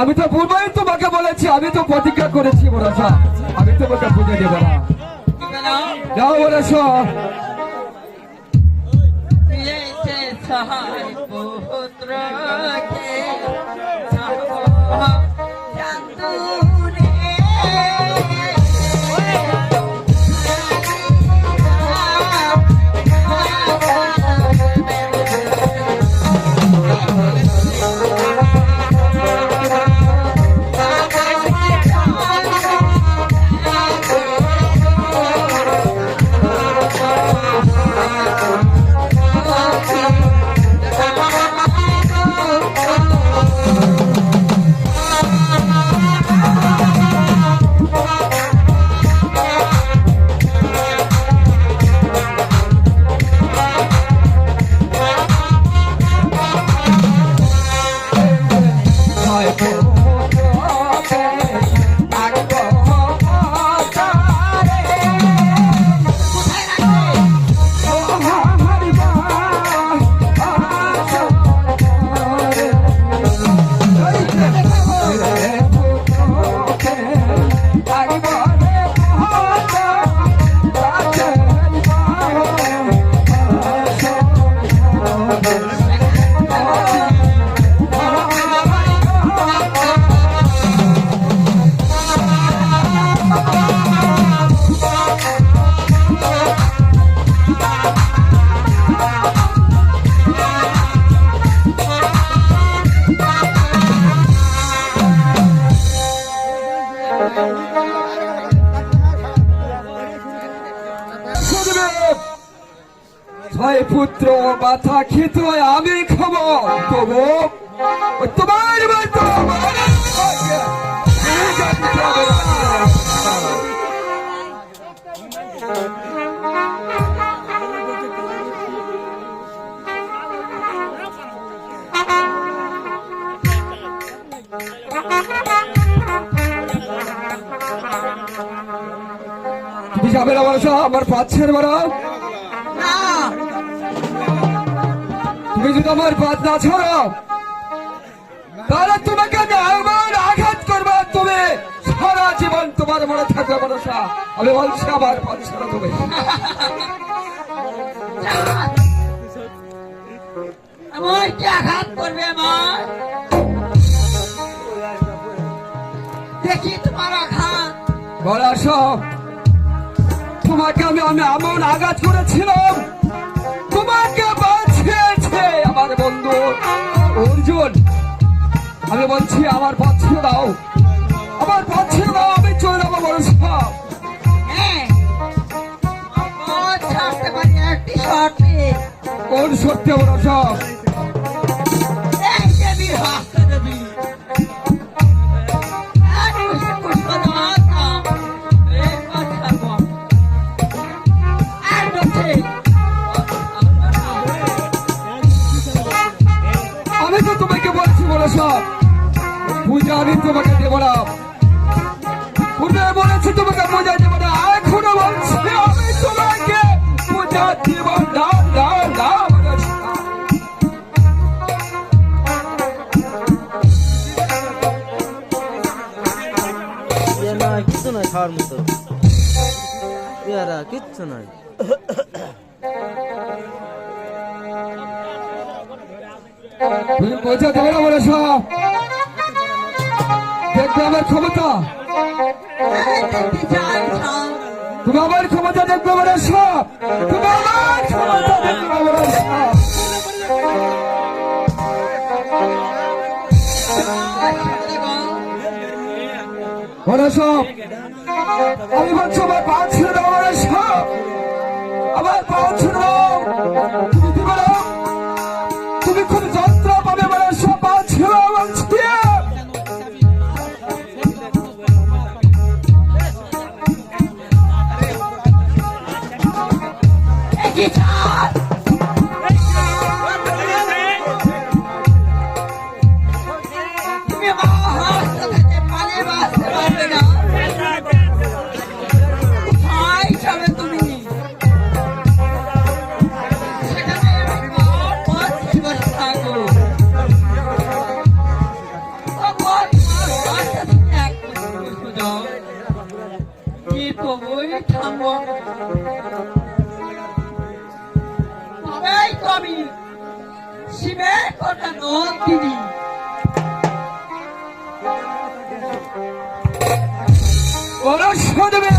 আমি তো পূর্বেই তোমাকে বলেছি আমি তো প্রতিজ্ঞা করেছি মনসা আমি তোমাকে পুজো দেব না। যাও মনসা প্রিয়েছে ছয় পুত্র মাথা খেত আমি খাব। তবু তোমার মতো না মানুষ আমার মারা। না তুমি যদি আমার পাত না ছাড়ো তাহলে তোমাকে আমি আঘাত করব তুমি সারা জীবন তোমার মনে থাকবে মানুষা আমি বলছি আমার পাত ছাড়ো তুমি। আমার কি আঘাত করবে আমার দেখি তোমার আঘাত। বলাস তোমাকে আমি আমি এমন আঘাত করেছিলাম। তোমাকে বাঁচিয়েছে আমার বন্ধু। অর্জুন আমি বলছি আমার পাচ্ছ দাও। আমার পাচ্ছ দাও আমি চলে যাব বলছ হ্যাঁ। কোন সত্য বলছ এই আমি তোমাকে দেবো না বলেছি তোমাকে পূজা দেবো না। এখনও বলছি আমি তোমাকে পূজা দেব না না না কিছু নয় খাওয়ার মতো। কিচ্ছু নয় তুমি দেবো না বলেছ দেখবে আমার ক্ষমতা। তুমি আমার ক্ষমতা দেখবে বলেছ তুমি আমার ক্ষমতা দেখবে আমার বল। বলেছ আমি বলছি, আমার পা বলেছ আমার পা ছেড়ে দেখি চাই। শিবের কন্যা নন্দিনী ওরা শুনবে